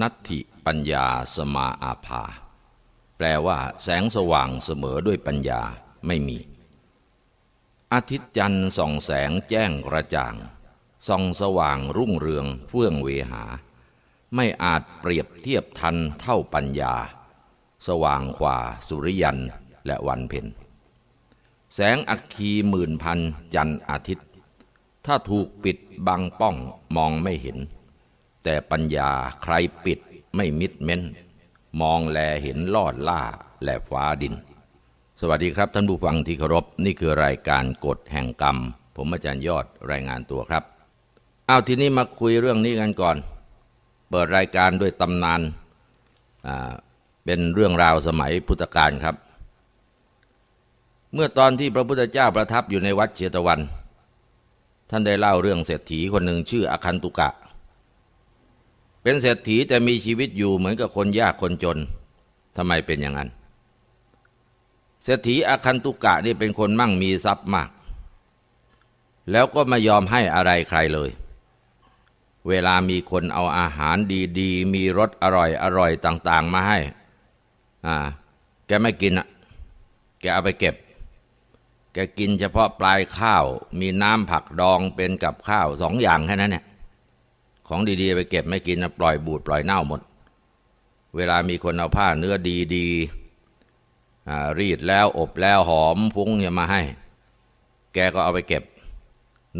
นัตถิปัญญาสมาอาภา แปลว่าแสงสว่างเสมอด้วยปัญญาไม่มี อาทิตย์จันทร์ส่องแสงแจ้งกระจ่าง ส่องสว่างรุ่งเรืองเฟื่องเวหา ไม่อาจเปรียบเทียบทันเท่าปัญญา สว่างกว่าสุริยันและวันเพ็ญแสงอัคคีหมื่นพันจันทร์อาทิตย์ ถ้าถูกปิดบังป้องมองไม่เห็น แต่ปัญญาใครปิดไม่มิดเม้น มองแลเห็นลอดล่าและฟ้าดิน สวัสดีครับท่านผู้ฟังที่เคารพนี่คือรายการกฎแห่งกรรม ผมอาจารย์ยอดรายงานตัวครับ เอาทีนี้มาคุยเรื่องนี้กันก่อน เปิดรายการด้วยตำนานเป็นเรื่องราวสมัยพุทธกาลครับ เมื่อตอนที่พระพุทธเจ้าประทับอยู่ในวัดเชตวัน ท่านได้เล่าเรื่องเศรษฐีคนหนึ่งชื่ออคันตุกะ เป็นเศรษฐีแต่มีชีวิตอยู่เหมือนกับคนยากคนจนทำไมเป็นอย่างนั้น เศรษฐีอคันตุกะนี่เป็นคนมั่งมีทรัพย์มาก แล้วก็ไม่ยอมให้อะไรใครเลย เวลามีคนเอาอาหารดีๆ มีรสอร่อยอร่อยต่าง ๆ มาให้ อ่า แกไม่กินอะ แกเอาไปเก็บ แกกินเฉพาะปลายข้าว มีน้ำผักดองเป็นกับข้าวสองอย่างแค่นั้นเนี่ย ของดีๆไปเก็บไม่กินนะปล่อยบูดปล่อยเน่าหมด เวลามีคนเอาผ้าเนื้อดีๆรีดแล้วอบแล้วหอมฟุ้งเนี่ยมาให้ แกก็เอาไปเก็บ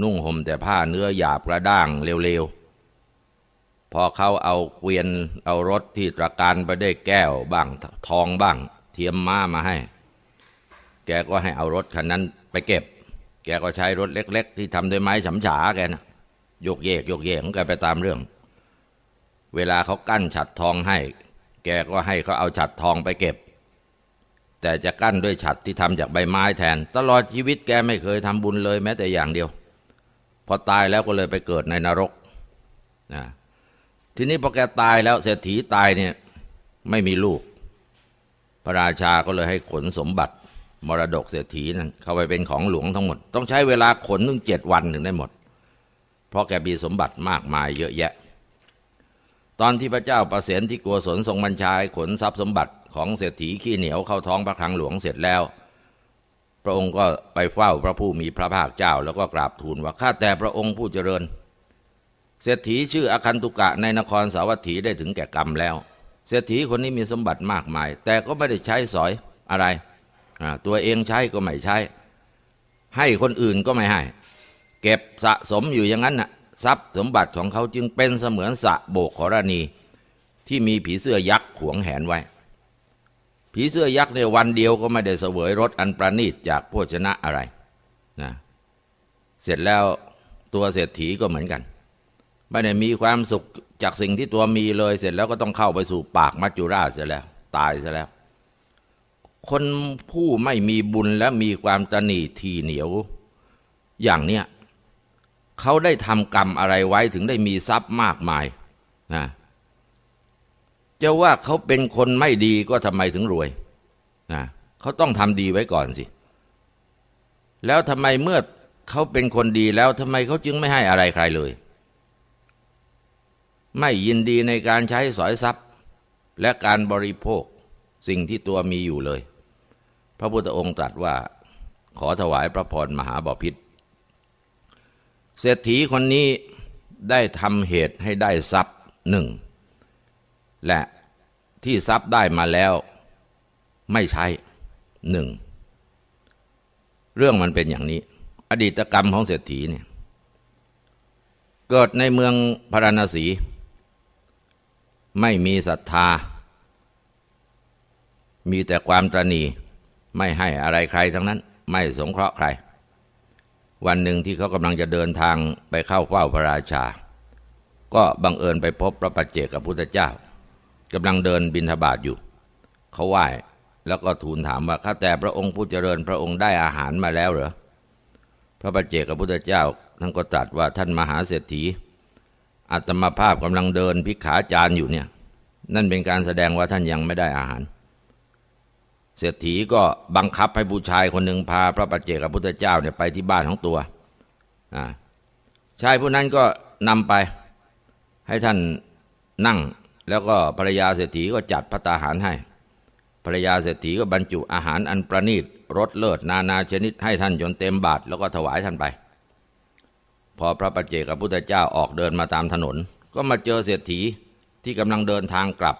นุ่งห่มแต่ผ้าเนื้อหยาบกระด้างเร็วๆ พอเขาเอาเกวียนเอารถที่ตระการไปได้แก้วบ้างทองบ้าง เทียมม้ามาให้ แกก็ให้เอารถคันนั้นไปเก็บ แกก็ใช้รถเล็ก ๆ ที่ทำด้วยไม้ฉำฉาแกนะ โยกเยกโยกเยกของแกไปตามเรื่อง เวลาเขากั้นฉัดทองให้ แกก็ให้เขาเอาฉัดทองไปเก็บ แต่จะกั้นด้วยฉัดที่ทำจากใบไม้แทน ตลอดชีวิตแกไม่เคยทำบุญเลยแม้แต่อย่างเดียว พอตายแล้วก็เลยไปเกิดในนรกนะทีนี้พอแกตายแล้วเศรษฐีตายเนี่ยไม่มีลูก พระราชาก็เลยให้ขนสมบัติมรดกเศรษฐีนั้นเข้าไปเป็นของหลวงทั้งหมด ต้องใช้เวลาขนถึงเจ็ดวันถึงได้หมด เพราะแกมีสมบัติมากมายเยอะแยะ ตอนที่พระเจ้าประเสนที่กัวสนทรงบัญชาให้ขนทรัพย์สมบัติของเศรษฐีขี้เหนียวเข้าท้องพระคลังหลวงเสร็จแล้ว พระองค์ก็ไปเฝ้าพระผู้มีพระภาคเจ้าแล้วก็กราบทูลว่าข้าแต่พระองค์ผู้เจริญ เศรษฐีชื่ออคันตุกะในนครสาวัตถีได้ถึงแก่กรรมแล้ว เศรษฐีคนนี้มีสมบัติมากมาย แต่ก็ไม่ได้ใช้สอยอะไรตัวเองใช้ก็ไม่ใช้ ให้คนอื่นก็ไม่ให้ เก็บสะสมอยู่อย่างนั้นน่ะทรัพย์สมบัติของเขาจึงเป็นเสมือนสะโบกขรณี ที่มีผีเสื้อยักษ์ขวงแหนไว้ ผีเสื้อยักษ์ในวันเดียวก็ไม่ได้เสวยรสอันประณีตจากโภชนะอะไรนะเสร็จแล้วตัวเศรษฐีก็เหมือนกัน ไม่ได้มีความสุขจากสิ่งที่ตัวมีเลย เสร็จแล้วก็ต้องเข้าไปสู่ปากมัจจุราชเสียแล้ว ตายเสียแล้ว คนผู้ไม่มีบุญและมีความตนีทีเหนียว อย่างเนี้ย เขาได้ทำกรรมอะไรไว้ถึงได้มีทรัพย์มากมายนะจะว่าเขาเป็นคนไม่ดีก็ทำไมถึงรวยนะเขาต้องทำดีไว้ก่อนสิ แล้วทำไมเมื่อเขาเป็นคนดีแล้วทำไมเขาจึงไม่ให้อะไรใครเลย ไม่ยินดีในการใช้สอยทรัพย์ และการบริโภคสิ่งที่ตัวมีอยู่เลย พระพุทธองค์ตรัสว่าขอถวายพระพรมหาบพิษ เศรษฐีคนนี้ได้ทำเหตุให้ได้ทรัพย์หนึ่ง และที่ทรัพย์ได้มาแล้วไม่ใช้หนึ่ง เรื่องมันเป็นอย่างนี้ อดีตกรรมของเศรษฐีเนี่ยเกิดในเมืองพาราณสี ไม่มีศรัทธา มีแต่ความตรณีไม่ให้อะไรใครทั้งนั้น ไม่สงเคราะห์ใคร วันหนึ่งที่เขากำลังจะเดินทางไปเข้าเฝ้าพระราชา ก็บังเอิญไปพบพระปัจเจกับพุทธเจ้ากำลังเดินบินทบาทอยู่ เขาไหว้แล้วก็ทูลถามว่าข้าแต่พระองค์ผู้เจริญพระองค์ได้อาหารมาแล้วเหรอพระปัจเจกับพุทธเจ้าท่านก็ตรัสว่าท่านมหาเศรษฐีอัตมาภาพกำลังเดินพิกขาจารอยู่เนี่ย นั่นเป็นการแสดงว่าท่านยังไม่ได้อาหาร เศรษฐีก็บังคับให้ผู้ชายคนหนึ่งพา พระปัจเจกับพุทธเจ้าเนี่ยไปที่บ้านของตัวชายผู้นั้นก็นำไปให้ท่านนั่ง แล้วก็ภรรยาเศรษฐีก็จัดพระตาหารให้ ภรรยาเศรษฐีก็บรรจุอาหารอันประณีตรสเลิศนานาชนิดให้ท่านจนเต็มบาทแล้วก็ถวายท่านไป พอพระปัจเจกพุทธเจ้าออกเดินมาตามถนน ก็มาเจอเศรษฐีที่กำลังเดินทางกลับ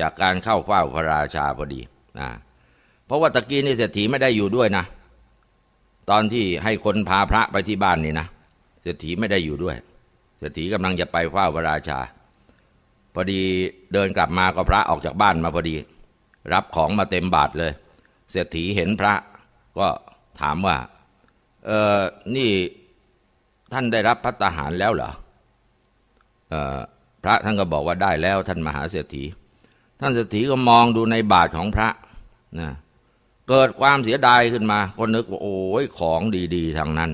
จากการเข้าเฝ้าพระราชาพอดีนะ เพราะว่าตะกี้นี่เศรษฐีไม่ได้อยู่ด้วยนะ ตอนที่ให้คนพาพระไปที่บ้านนี่นะเศรษฐีไม่ได้อยู่ด้วย เศรษฐีกำลังจะไปเฝ้าพระราชา พอดีเดินกลับมาก็พระออกจากบ้านมาพอดี รับของมาเต็มบาทเลย เศรษฐีเห็นพระก็ถามว่าเออนี่ท่านได้รับพัตตาหารแล้วเหรอเออพระท่านก็บอกว่าได้แล้วท่านมหาเศรษฐี ท่านเศรษฐีก็มองดูในบาทของพระนะ เกิดความเสียดายขึ้นมา คนนึกว่าโอ้ยของดีๆทางนั้น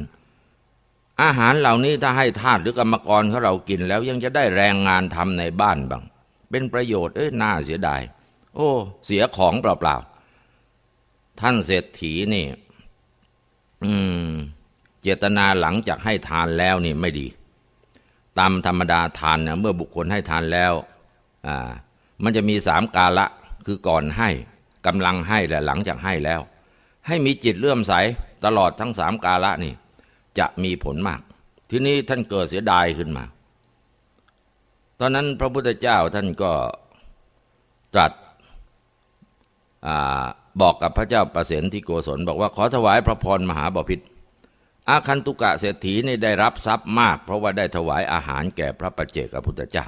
อาหารเหล่านี้ถ้าให้ทาสหรือกรรมกรเขาเรากินแล้วยังจะได้แรงงานทำในบ้านบ้าง เป็นประโยชน์เอ้ยน่าเสียดาย โอ้ เสียของเปล่าๆท่านเศรษฐีนี่ อืม เจตนาหลังจากให้ทานแล้วนี่ไม่ดี ตามธรรมดาทานเนี่ยเมื่อบุคคลให้ทานแล้ว อ่า มันจะมีสามกาละคือก่อนให้ กำลังให้และหลังจากให้แล้ว ให้มีจิตเลื่อมใสตลอดทั้งสามกาละนี่ จะมีผลมาก ทีนี้ท่านเกิดเสียดายขึ้นมา ตอนนั้นพระพุทธเจ้าท่านก็ตรัสอบอกกับพระเจ้าประเสนที่โกศลบอกว่าขอถวายพระพรมหาบพิตรอาคันตุกะเศรษฐีนี่ได้รับทรัพย์มาก เพราะว่าได้ถวายอาหารแก่พระประเจกพระพุทธเจ้า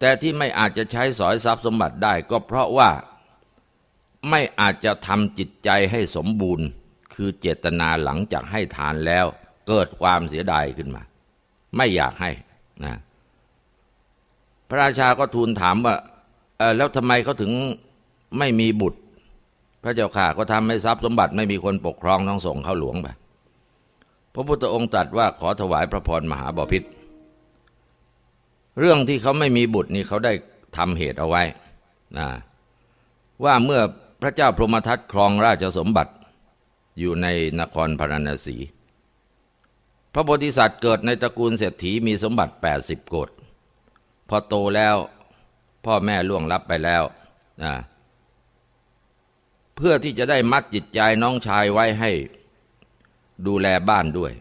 แต่ที่ไม่อาจจะใช้สอยทรัพย์สมบัติได้ก็เพราะว่า ไม่อาจจะทำจิตใจให้สมบูรณ์ คือเจตนาหลังจากให้ทานแล้ว เกิดความเสียดายขึ้นมา ไม่อยากให้นะพระราชาก็ทูลถามว่าแล้วทำไมเขาถึงไม่มีบุตร พระเจ้าข่าก็ทำให้ทรัพย์สมบัติไม่มีคนปกครองต้องส่งเข้าหลวงไปพระพุทธองค์ตรัสว่าขอถวายพระพรมหาบพิตรเรื่องที่เขาไม่มีบุตรนี่เขาได้ทำเหตุเอาไว้นะว่าเมื่อ พระเจ้าพรหมทัตครองราชสมบัติอยู่ในนครพาราณสี พระโพธิสัตว์เกิดในตระกูลเศรษฐีมีสมบัติ 80 โกดพอโตแล้วพ่อแม่ล่วงลับไปแล้วนะเพื่อที่จะได้มัดจิตใจน้องชายไว้ให้ดูแลบ้านด้วย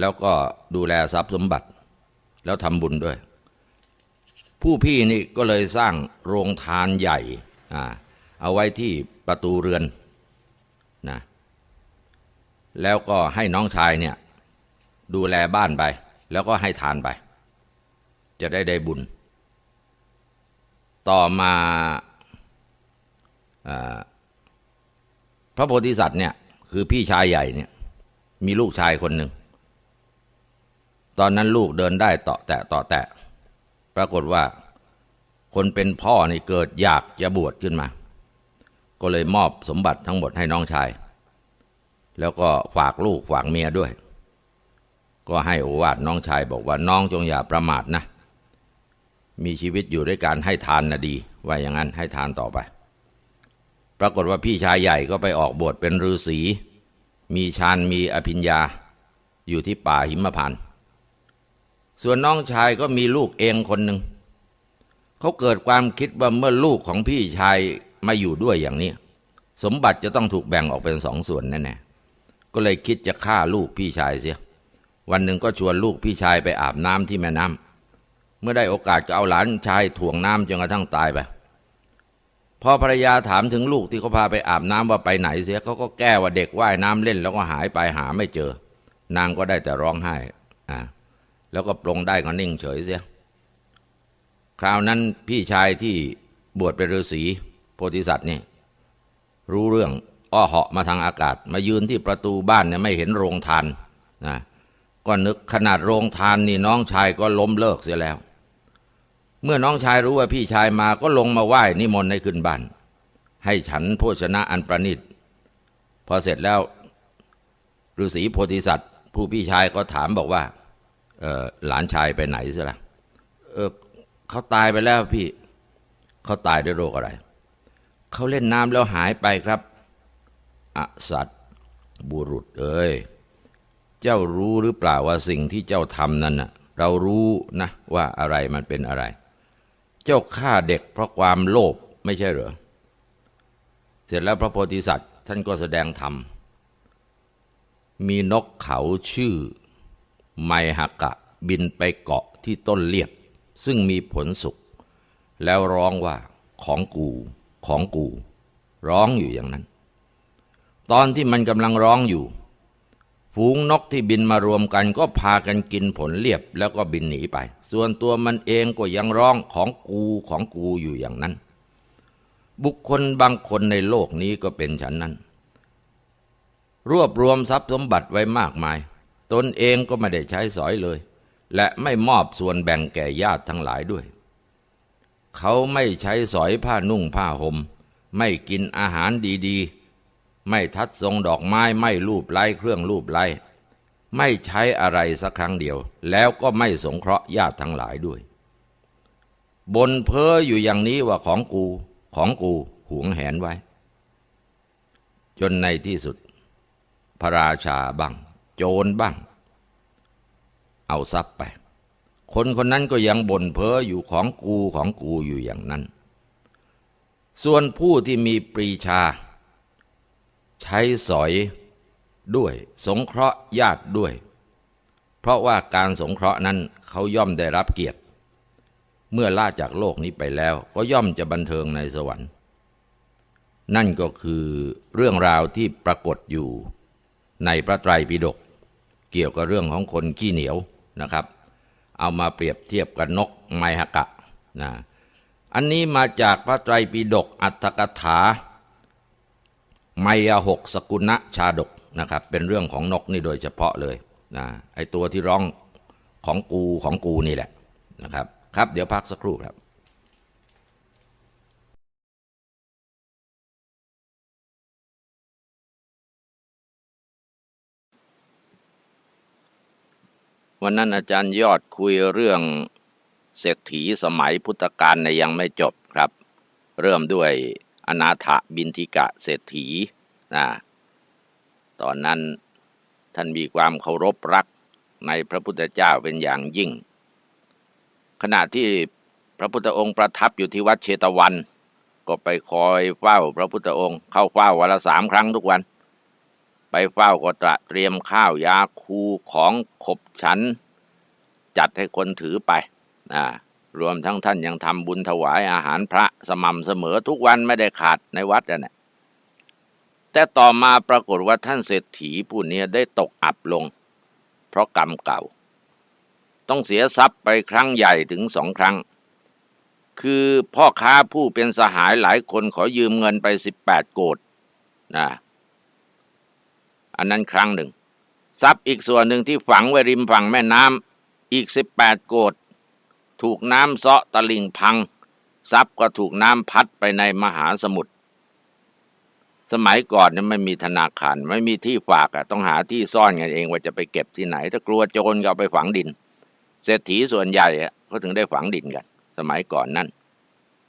แล้วก็ดูแลทรัพย์สมบัติ แล้วทำบุญด้วย ผู้พี่นี่ก็เลยสร้างโรงทานใหญ่ เอาไว้ที่ประตูเรือนนะแล้วก็ให้น้องชายเนี่ยดูแลบ้านไป แล้วก็ให้ทานไป จะได้ได้บุญ ต่อมาพระโพธิสัตว์เนี่ยคือพี่ชายใหญ่เนี่ยมีลูกชายคนหนึ่ง ตอนนั้นลูกเดินได้ต่อแตะต่อแตะ ปรากฏว่าคนเป็นพ่อนี่เกิดอยากจะบวชขึ้นมา ก็เลยมอบสมบัติทั้งหมดให้น้องชาย แล้วก็ฝากลูกฝากเมียด้วย ก็ให้โอวาทน้องชายบอกว่าน้องจงอย่าประมาทนะ มีชีวิตอยู่ด้วยการให้ทานนะดี ว่าอย่างนั้นให้ทานต่อไป ปรากฏว่าพี่ชายใหญ่ก็ไปออกบวชเป็นฤาษี มีฌานมีอภิญญา อยู่ที่ป่าหิมพานต์ส่วนน้องชายก็มีลูกเองคนหนึ่งเขาเกิดความคิดว่าเมื่อลูกของพี่ชาย มาอยู่ด้วยอย่างนี้ สมบัติจะต้องถูกแบ่งออกเป็นสองส่วนแน่ๆก็เลยคิดจะฆ่าลูกพี่ชายเสีย วันหนึ่งก็ชวนลูกพี่ชายไปอาบน้ำที่แม่น้ำเมื่อได้โอกาสก็เอาหลานชายถ่วงน้ำจนกระทั่งตายไปพอภรรยาถามถึงลูกที่เขาพาไปอาบน้ำว่าไปไหนเสียเขาก็แก้ว่าเด็กว่ายน้ำเล่น แล้วก็หายไปหาไม่เจอ นางก็ได้แต่ร้องไห้อ่าแล้วก็ปรงได้ก็นิ่งเฉยเสีย คราวนั้นพี่ชายที่บวชเป็นฤาษี โพธิสัตว์นี่รู้เรื่องอ้อเหาะมาทางอากาศ มายืนที่ประตูบ้านเนี่ยไม่เห็นโรงทานนะก็นึกขนาดโรงทานนี่น้องชายก็ล้มเลิกเสียแล้ว เมื่อน้องชายรู้ว่าพี่ชายมาก็ลงมาไหว้นิมนต์ให้ขึ้นบ้าน ให้ฉันโภชนะอันประณีตพอเสร็จแล้วฤาษีโพธิสัตว์ ผู้พี่ชายก็ถามบอกว่าหลานชายไปไหนซะละ่ะเออเขาตายไปแล้วพี่ เขาตายด้วยโรคอะไร เขาเล่นน้ำแล้วหายไปครับอสัตบุรุษเอ้ยเจ้ารู้หรือเปล่าว่าสิ่งที่เจ้าทำนั้นน่ะเรารู้นะว่าอะไรมันเป็นอะไร เจ้าฆ่าเด็กเพราะความโลภไม่ใช่เหรอเสร็จแล้วพระโพธิสัตว์ ท่านก็แสดงธรรมมีนกเขาชื่อ ไมหกะ บินไปเกาะที่ต้นเลียบ ซึ่งมีผลสุกแล้วร้องว่าของกู ของกู ร้องอยู่อย่างนั้น ตอนที่มันกำลังร้องอยู่ ฝูงนกที่บินมารวมกันก็พากันกินผลเลียบแล้วก็บินหนีไป ส่วนตัวมันเองก็ยังร้องของกูของกูอยู่อย่างนั้น บุคคลบางคนในโลกนี้ก็เป็นฉันนั้น รวบรวมทรัพย์สมบัติไว้มากมาย ตนเองก็ไม่ได้ใช้สอยเลย และไม่มอบส่วนแบ่งแก่ญาติทั้งหลายด้วย เขาไม่ใช้สอยผ้านุ่งผ้าหม่มไม่กินอาหารดีๆ ไม่ทัดทรงดอกไม้ไม่รูปไล้เครื่องรูปไล้ไม่ใช้อะไรสักครั้งเดียว แล้วก็ไม่สงเคราะห์ญาติทั้งหลายด้วย บนเพ้ออยู่อย่างนี้ว่าของกูของกูหวงแหนไว้ จนในที่สุด พระราชาบ้าง โจรบ้าง เอาทรัพย์ไป คนคนนั้นก็ยังบ่นเพ้ออยู่ของกูของกูอยู่อย่างนั้น ส่วนผู้ที่มีปรีชา ใช้สอยด้วย สงเคราะห์ญาติด้วย เพราะว่าการสงเคราะห์นั้นเขาย่อมได้รับเกียรติ เมื่อล่าจากโลกนี้ไปแล้ว ก็ย่อมจะบันเทิงในสวรรค์ นั่นก็คือเรื่องราวที่ปรากฏอยู่ในพระไตรปิฎกเกี่ยวกับเรื่องของคนขี้เหนียวนะครับ เอามาเปรียบเทียบกับนกไมหกะนะอันนี้มาจากพระไตรปิฎกอัตถกถา ไมยหกสกุณะชาดกนะครับ เป็นเรื่องของนกนี่โดยเฉพาะเลยนะไอตัวที่ร้องของกูของกูนี่แหละนะครับ ครับ เดี๋ยวพักสักครู่ครับ วันนั้นอาจารย์ยอดคุยเรื่องเศรษฐีสมัยพุทธกาลในยังไม่จบครับ เริ่มด้วยอนาถบินทิกะเศรษฐีนะตอนนั้นท่านมีความเคารพรักในพระพุทธเจ้าเป็นอย่างยิ่ง ขณะที่พระพุทธองค์ประทับอยู่ที่วัดเชตวัน ก็ไปคอยเฝ้าพระพุทธองค์เข้าเฝ้าวันละสามครั้งทุกวัน ไปเฝ้าก็ตระเตรียมข้าวยาคูของขบฉัน จัดให้คนถือไปนะรวมทั้งท่านยังทำบุญถวายอาหารพระสม่ำเสมอทุกวันไม่ได้ขาดในวัดนะแต่ต่อมาปรากฏว่าท่านเศรษฐีผู้นี้ได้ตกอับลง เพราะกรรมเก่า ต้องเสียทรัพย์ไปครั้งใหญ่ถึงสองครั้ง คือพ่อค้าผู้เป็นสหายหลายคนขอยืมเงินไปสิบแปดโกดนะ อันนั้นครั้งหนึ่ง ทรัพย์อีกส่วนหนึ่งที่ฝังไว้ริมฝั่งแม่น้ำอีกสิบแปดโกดถูกน้ำเซาะตะลิ่งพัง ทรัพย์ก็ถูกน้ำพัดไปในมหาสมุทรสมัยก่อนเนี่ยไม่มีธนาคารไม่มีที่ฝากอะต้องหาที่ซ่อนกันเองว่าจะไปเก็บที่ไหน ถ้ากลัวโจรก็ไปฝังดิน เศรษฐีส่วนใหญ่อะเขาถึงได้ฝังดินกัน สมัยก่อนนั้น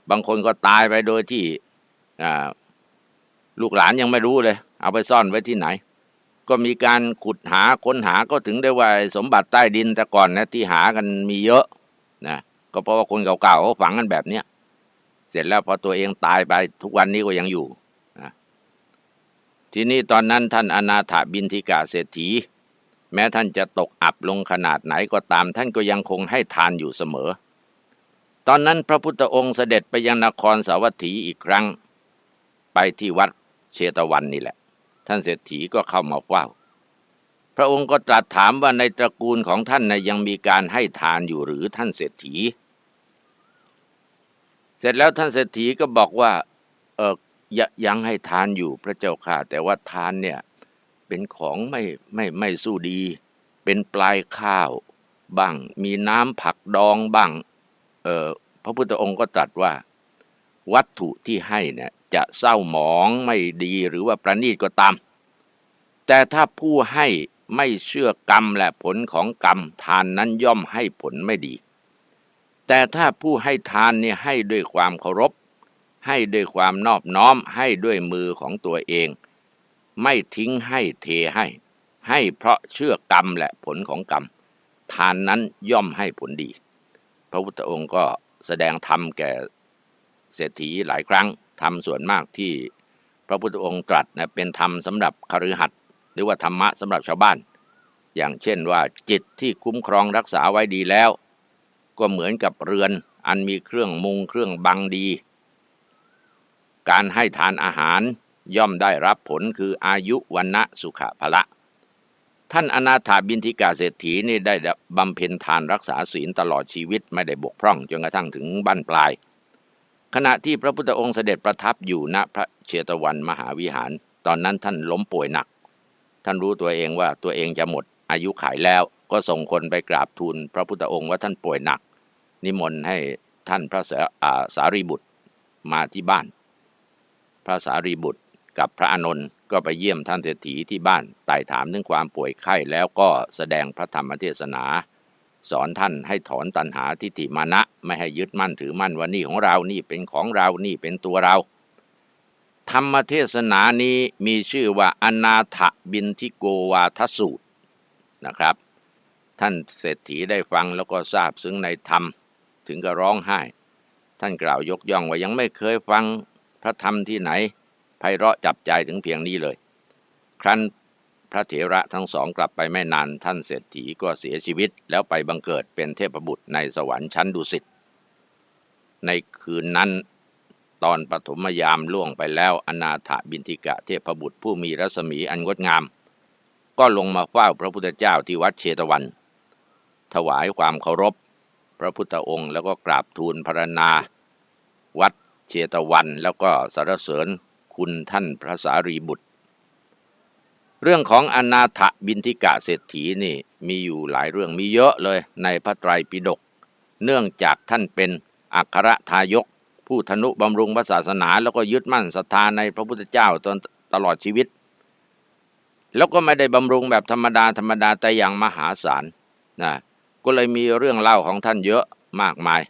บางคนก็ตายไปโดยที่ลูกหลานยังไม่รู้เลย เอาไปซ่อนไว้ที่ไหน ก็มีการขุดหาค้นหาก็ถึงได้ว่าสมบัติใต้ดินแต่ก่อนนะที่หากันมีเยอะนะก็เพราะว่าคนเก่าๆเขาฝังกันแบบเนี้ยเสร็จแล้วพอตัวเองตายไปทุกวันนี้ก็ยังอยู่นะทีนี้ตอนนั้นท่านอนาถาบินทิกาเศรษฐี แม้ท่านจะตกอับลงขนาดไหนก็ตาม ท่านก็ยังคงให้ทานอยู่เสมอ ตอนนั้นพระพุทธองค์เสด็จไปยังนครสาวัตถีอีกครั้ง ไปที่วัดเชตวันนี่แหละ ท่านเศรษฐีก็เข้ามาเฝ้า พระองค์ก็ตรัสถามว่าในตระกูลของท่านนะยังมีการให้ทานอยู่หรือท่านเศรษฐี เสร็จแล้วท่านเศรษฐีก็บอกว่าเออยังให้ทานอยู่พระเจ้าค่ะ แต่ว่าทานเนี่ยเป็นของไม่ไม่ไม่สู้ดี เป็นปลายข้าวบ้าง มีน้ำผักดองบ้าง เออพระพุทธองค์ก็ตรัสว่า วัตถุที่ให้เนี่ย จะเศร้าหมองไม่ดีหรือว่าประณีตก็ตาม แต่ถ้าผู้ให้ไม่เชื่อกรรมและผลของกรรมทานนั้นย่อมให้ผลไม่ดี แต่ถ้าผู้ให้ทานเนี่ยให้ด้วยความเคารพ ให้ด้วยความนอบน้อม ให้ด้วยมือของตัวเอง ไม่ทิ้งให้เทให้ ให้เพราะเชื่อกรรมและผลของกรรม ทานนั้นย่อมให้ผลดี พระพุทธองค์ก็แสดงธรรมแก่เศรษฐีหลายครั้ง ธรรมส่วนมากที่พระพุทธองค์ตรัสนะเป็นธรรมสำหรับคฤหัสถ์หรือว่าธรรมะสำหรับชาวบ้าน อย่างเช่นว่าจิตที่คุ้มครองรักษาไว้ดีแล้ว ก็เหมือนกับเรือนอันมีเครื่องมุงเครื่องบังดี การให้ทานอาหารย่อมได้รับผลคืออายุวันนะสุขภละ ท่านอนาถาบินทิกาเศรษฐีนี่ได้บำเพ็ญทานรักษาศีลตลอดชีวิตไม่ได้บกพร่องจนกระทั่งถึงบั้นปลาย ขณะที่พระพุทธองค์เสด็จประทับอยู่ณพระเชตวันมหาวิหาร ตอนนั้นท่านล้มป่วยหนัก ท่านรู้ตัวเองว่าตัวเองจะหมดอายุขายแล้วก็ส่งคนไปกราบทูลพระพุทธองค์ว่าท่านป่วยหนัก นิมนต์ให้ท่านพระสารีบุตรมาที่บ้าน พระสารีบุตรกับพระอานนท์ก็ไปเยี่ยมท่านเศรษฐีที่บ้านไต่ถามถึงความป่วยไข้แล้วก็แสดงพระธรรมเทศนา สอนท่านให้ถอนตัณหาทิฏฐิมานะ ไม่ให้ยึดมั่นถือมั่นว่านี่ของเรานี่เป็นของเรานี่เป็นตัวเรา ธรรมเทศนานี้มีชื่อว่าอนาถบินทิโกวาทสูตรนะครับ ท่านเศรษฐีได้ฟังแล้วก็ทราบซึ้งในธรรมถึงกับร้องไห้ ท่านกล่าวยกย่องว่ายังไม่เคยฟังพระธรรมที่ไหนไพเราะจับใจถึงเพียงนี้เลย ครั้น พระเถระทั้งสองกลับไปไม่นานท่านเศรษฐีก็เสียชีวิต แล้วไปบังเกิดเป็นเทพบุตรในสวรรค์ชั้นดุสิตในคืนนั้น ตอนปฐมยามล่วงไปแล้วอนาถบินทิกะเทพบุตรผู้มีรัศมีอันงดงาม ก็ลงมาเฝ้าพระพุทธเจ้าที่วัดเชตวัน ถวายความเคารพ พระพุทธองค์แล้วก็กราบทูลพรณนา วัดเชตวันแล้วก็สรรเสริญคุณท่านพระสารีบุตร เรื่องของอนาถบินทิกะเศรษฐีนี่มีอยู่หลายเรื่องมีเยอะเลยในพระไตรปิฎกเนื่องจากท่านเป็นอัครทายก ผู้ธนุบำรุงพระศาสนาแล้วก็ยึดมั่นศรัทธาในพระพุทธเจ้าตนตลอดชีวิต แล้วก็ไม่ได้บำรุงแบบธรรมดาธรรมดาแต่อย่างมหาศาลนะก็เลยมีเรื่องเล่าของท่านเยอะมากมาย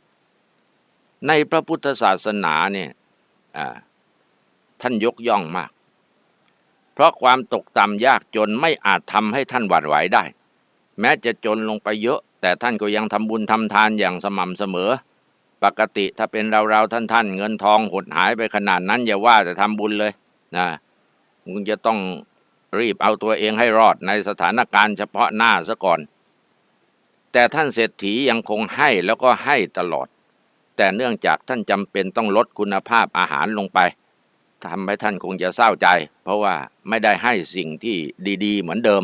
ในพระพุทธศาสนาเนี่ยท่านยกย่องมาก เพราะความตกต่ำยากจนไม่อาจทำให้ท่านหวั่นไหวได้ แม้จะจนลงไปเยอะ แต่ท่านก็ยังทำบุญทำทานอย่างสม่ำเสมอ ปกติถ้าเป็นเราเราท่านท่านเงินทองหดหายไปขนาดนั้นอย่าว่าแต่ทำบุญเลยนะมึงจะต้องรีบเอาตัวเองให้รอดในสถานการณ์เฉพาะหน้าซะก่อน แต่ท่านเศรษฐียังคงให้แล้วก็ให้ตลอด แต่เนื่องจากท่านจำเป็นต้องลดคุณภาพอาหารลงไป ทำให้ท่านคงจะเศร้าใจ เพราะว่าไม่ได้ให้สิ่งที่ดีๆ เหมือนเดิม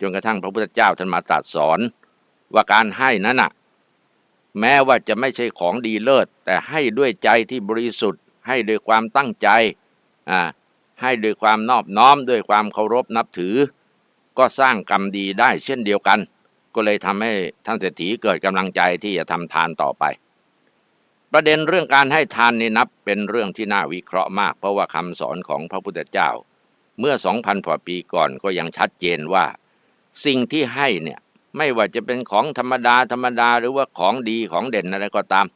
จนกระทั่งพระพุทธเจ้าท่านมาตรัสสอน ว่าการให้นั้นน่ะ แม้ว่าจะไม่ใช่ของดีเลิศ แต่ให้ด้วยใจที่บริสุทธิ์ ให้ด้วยความตั้งใจอ่าให้ด้วยความนอบน้อมด้วยความเคารพนับถือ ก็สร้างกรรมดีได้เช่นเดียวกัน ก็เลยทำให้ท่านเศรษฐีเกิดกำลังใจที่จะทำทานต่อไป ประเด็นเรื่องการให้ทานนี่นับเป็นเรื่องที่น่าวิเคราะห์มาก เพราะว่าคำสอนของพระพุทธเจ้า เมื่อสองพันกว่าปีก่อนก็ยังชัดเจนว่า สิ่งที่ให้เนี่ยไม่ว่าจะเป็นของธรรมดาธรรมดาหรือว่าของดีของเด่นอะไรก็ตาม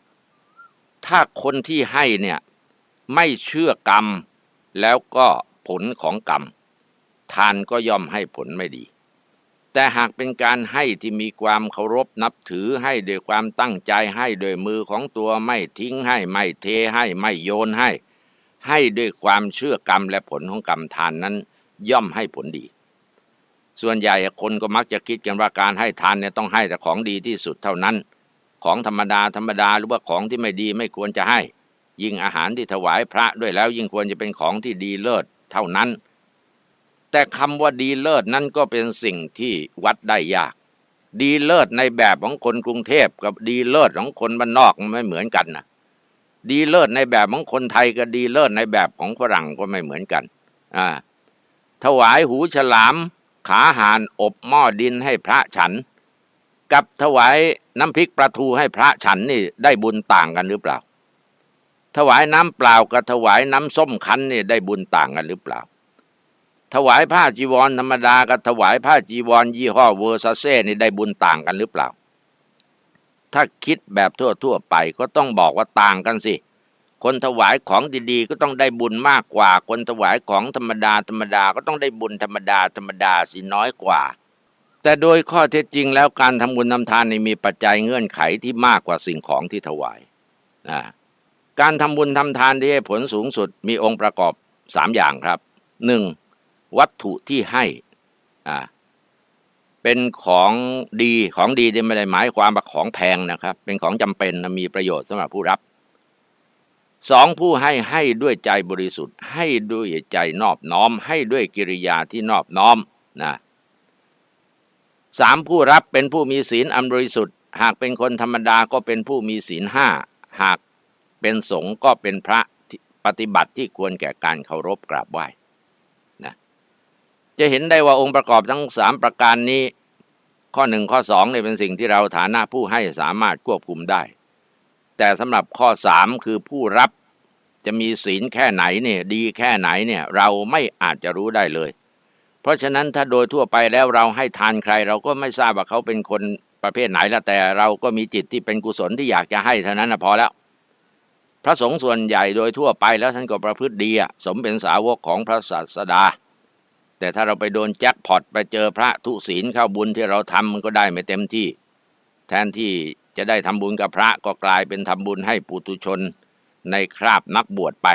ถ้าคนที่ให้เนี่ยไม่เชื่อกรรม แล้วก็ผลของกรรม ทานก็ย่อมให้ผลไม่ดี แต่หากเป็นการให้ที่มีความเคารพนับถือให้ด้วยความตั้งใจให้ด้วยมือของตัวไม่ทิ้งให้ไม่เทให้ไม่โยนให้ ให้ด้วยความเชื่อกรรมและผลของกรรมทานนั้น ย่อมให้ผลดี ส่วนใหญ่คนก็มักจะคิดกันว่าการให้ทานเนี่ยต้องให้แต่ของดีที่สุดเท่านั้น ของธรรมดาธรรมดาหรือว่าของที่ไม่ดีไม่ควรจะให้ ยิ่งอาหารที่ถวายพระด้วยแล้วยิ่งควรจะเป็นของที่ดีเลิศเท่านั้น แต่คำว่าดีเลิศนั้นก็เป็นสิ่งที่วัดได้ยาก ดีเลิศในแบบของคนกรุงเทพกับดีเลิศของคนบ้านนอกมันไม่เหมือนกันนะดีเลิศในแบบของคนไทยกับดีเลิศในแบบของฝรั่งก็ไม่เหมือนกัน อ่า ถวายหูฉลาม ขาหานอบหม้อดินให้พระฉัน กับถวายน้ำพริกปลาทูให้พระฉันนี่ได้บุญต่างกันหรือเปล่า ถวายน้ำเปล่ากับถวายน้ำส้มคั้นนี่ได้บุญต่างกันหรือเปล่า ถวายผ้าจีวรธรรมดากับถวายผ้าจีวรยี่ห้อเวอร์ซาเซ่นี่ได้บุญต่างกันหรือเปล่า ถ้าคิดแบบทั่วๆไปก็ต้องบอกว่าต่างกันสิ คนถวายของดีๆ ก็ต้องได้บุญมากกว่า คนถวายของธรรมดาธรรมดาก็ต้องได้บุญธรรมดาธรรมดาสิน้อยกว่า แต่โดยข้อเท็จจริงแล้วการทำบุญทำทานในมีปัจจัยเงื่อนไขที่มากกว่าสิ่งของที่ถวายนะการทำบุญทำทานที่ให้ผลสูงสุดมีองค์ประกอบสามอย่างครับหนึ่ง วัตถุที่ให้อ่าเป็นของดีของดีที่ไม่ได้หมายความว่าของแพงนะครับ เป็นของจำเป็นมีประโยชน์สำหรับผู้รับสองผู้ให้ให้ด้วยใจบริสุทธิ์ ให้ด้วยใจนอบน้อม ให้ด้วยกิริยาที่นอบน้อมนะสามผู้รับเป็นผู้มีศีลอันบริสุทธิ์ หากเป็นคนธรรมดาก็เป็นผู้มีศีลห้าหากเป็นสงฆ์ก็เป็นพระปฏิบัติที่ควรแก่การเคารพกราบไหว้ จะเห็นได้ว่าองค์ประกอบทั้งสามประการนี้ ข้อหนึ่งข้อสองเนี่ยเป็นสิ่งที่เราฐานะผู้ให้สามารถควบคุมได้ แต่สำหรับข้อสามคือผู้รับจะมีศีลแค่ไหนเนี่ยดีแค่ไหนเนี่ยเราไม่อาจจะรู้ได้เลย เพราะฉะนั้นถ้าโดยทั่วไปแล้วเราให้ทานใคร เราก็ไม่ทราบว่าเขาเป็นคนประเภทไหนแล้วแต่เราก็มีจิตที่เป็นกุศลที่อยากจะให้เท่านั้นนะพอแล้ว พระสงฆ์ส่วนใหญ่โดยทั่วไปแล้วท่านก็ประพฤติดีสมเป็นสาวกของพระศาสดา แต่ถ้าเราไปโดนแจ็คพอตไปเจอพระทุศีลเข้าบุญที่เราทำมันก็ได้ไม่เต็มที่ แทนที่จะได้ทำบุญกับพระก็กลายเป็นทำบุญให้ปุตุชนในคราบนักบวชไป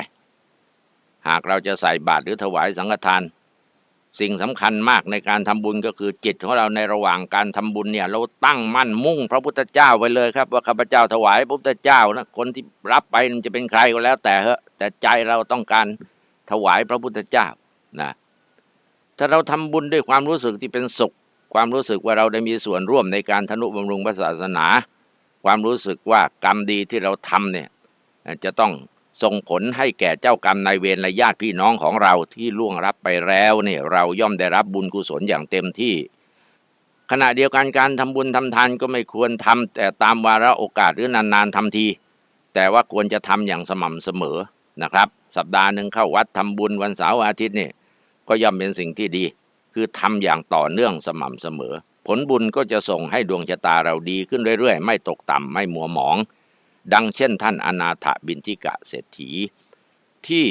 หากเราจะใส่บาตรหรือถวายสังฆทาน สิ่งสำคัญมากในการทำบุญก็คือจิตของเราในระหว่างการทำบุญเนี่ย เราตั้งมั่นมุ่งพระพุทธเจ้าไว้เลยครับ ว่าข้าพเจ้าถวายพระพุทธเจ้านะคนที่รับไปมันจะเป็นใครก็แล้วแต่เหอะแต่ใจเราต้องการถวายพระพุทธเจ้านะ ถ้าเราทำบุญด้วยความรู้สึกที่เป็นสุข ความรู้สึกว่าเราได้มีส่วนร่วมในการทนุบำรุงพระศาสนา ความรู้สึกว่ากรรมดีที่เราทำเนี่ยจะต้องส่งผลให้แก่เจ้ากรรมนายเวรและญาติพี่น้องของเราที่ล่วงรับไปแล้วเนี่ยเราย่อมได้รับบุญกุศลอย่างเต็มที่ ขณะเดียวกันการทำบุญทำทานก็ไม่ควรทำแต่ตามวาระโอกาสหรือนานๆทำที แต่ว่าควรจะทำอย่างสม่ำเสมอนะครับ สัปดาห์หนึ่งเข้าวัดทำบุญวันเสาร์อาทิตย์เนี่ย ก็ย่อมเป็นสิ่งที่ดี คือทำอย่างต่อเนื่องสม่ำเสมอ ผลบุญก็จะส่งให้ดวงชะตาเราดีขึ้นเรื่อยๆ ไม่ตกต่ำไม่มัวหมอง ดังเช่นท่านอนาถบินทิกะเศรษฐี ที่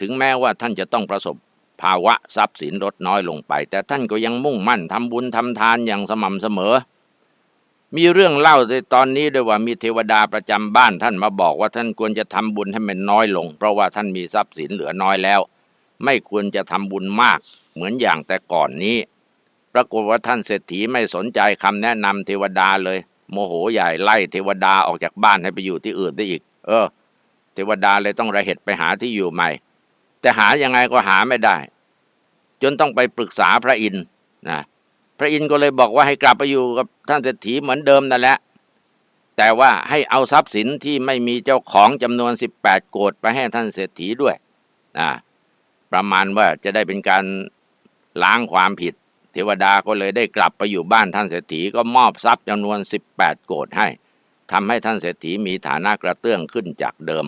ถึงแม้ว่าท่านจะต้องประสบภาวะทรัพย์สินลดน้อยลงไป แต่ท่านก็ยังมุ่งมั่นทำบุญทำทานอย่างสม่ำเสมอ มีเรื่องเล่าในตอนนี้ด้วยว่ามีเทวดาประจำบ้านท่านมาบอกว่าท่านควรจะทำบุญให้มันน้อยลง เพราะว่าท่านมีทรัพย์สินเหลือน้อยแล้ว ไม่ควรจะทำบุญมากเหมือนอย่างแต่ก่อนนี้ ปรากฏว่าท่านเศรษฐีไม่สนใจคำแนะนำเทวดาเลย โมโหใหญ่ไล่เทวดาออกจากบ้านให้ไปอยู่ที่อื่นได้อีก เออ เทวดาเลยต้องระเหตุไปหาที่อยู่ใหม่ แต่หายังไงก็หาไม่ได้ จนต้องไปปรึกษาพระอินทร์นะพระอินทร์ก็เลยบอกว่าให้กลับไปอยู่กับท่านเศรษฐีเหมือนเดิมนั่นแหละแต่ว่าให้เอาทรัพย์สินที่ไม่มีเจ้าของจำนวนสิบแปดโกดไปให้ท่านเศรษฐีด้วยนะ ประมาณว่าจะได้เป็นการล้างความผิด เทวดาก็เลยได้กลับไปอยู่บ้านท่านเศรษฐีก็มอบทรัพย์จำนวน 18 โกดให้ทำให้ท่านเศรษฐีมีฐานะกระเตื้องขึ้นจากเดิม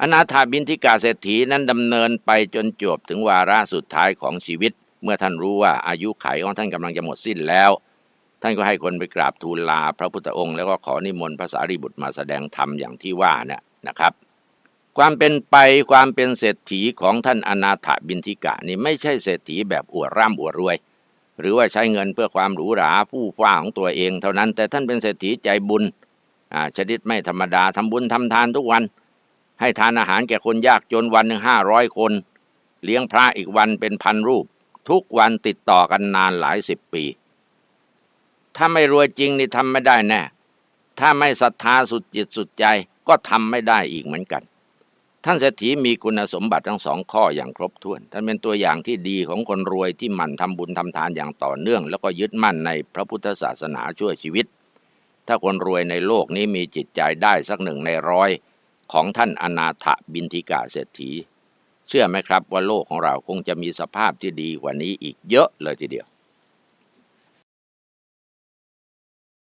อนาถาบินทิกาเศรษฐีนั้นดำเนินไปจนจบถึงวาระสุดท้ายของชีวิต เมื่อท่านรู้ว่าอายุไขของท่านกำลังจะหมดสิ้นแล้ว ท่านก็ให้คนไปกราบทูลลาพระพุทธองค์ แล้วก็ขอนิมนต์พระสารีบุตรมาแสดงธรรมอย่างที่ว่าเนี่ยนะครับ ความเป็นไปความเป็นเศรษฐีของท่านอนาถบินทิกะนี่ไม่ใช่เศรษฐีแบบอวดร่ำอวดรวย หรือว่าใช้เงินเพื่อความหรูหราผู้ฟ้าของตัวเอง เท่านั้นแต่ท่านเป็นเศรษฐีใจบุญอ่าชนิดไม่ธรรมดาทำบุญทำทานทุกวัน ให้ทานอาหารแก่คนยากจนวันหนึ่งห้าร้อยคน เลี้ยงพระอีกวันเป็นพันรูป ทุกวันติดต่อกันนานหลายสิบปี ถ้าไม่รวยจริงนี่ทำไม่ได้แน่ ถ้าไม่ศรัทธาสุดจิตสุดใจก็ทำไม่ได้อีกเหมือนกัน ท่านเศรษฐีมีคุณสมบัติทั้งสองข้ออย่างครบถ้วน ท่านเป็นตัวอย่างที่ดีของคนรวยที่หมั่นทำบุญทำทานอย่างต่อเนื่อง แล้วก็ยึดมั่นในพระพุทธศาสนาช่วยชีวิต ถ้าคนรวยในโลกนี้มีจิตใจได้สักหนึ่งในร้อยของท่านอนาถบินทิกาเศรษฐี เชื่อไหมครับว่าโลกของเราคงจะมีสภาพที่ดีกว่านี้อีกเยอะเลยทีเดียว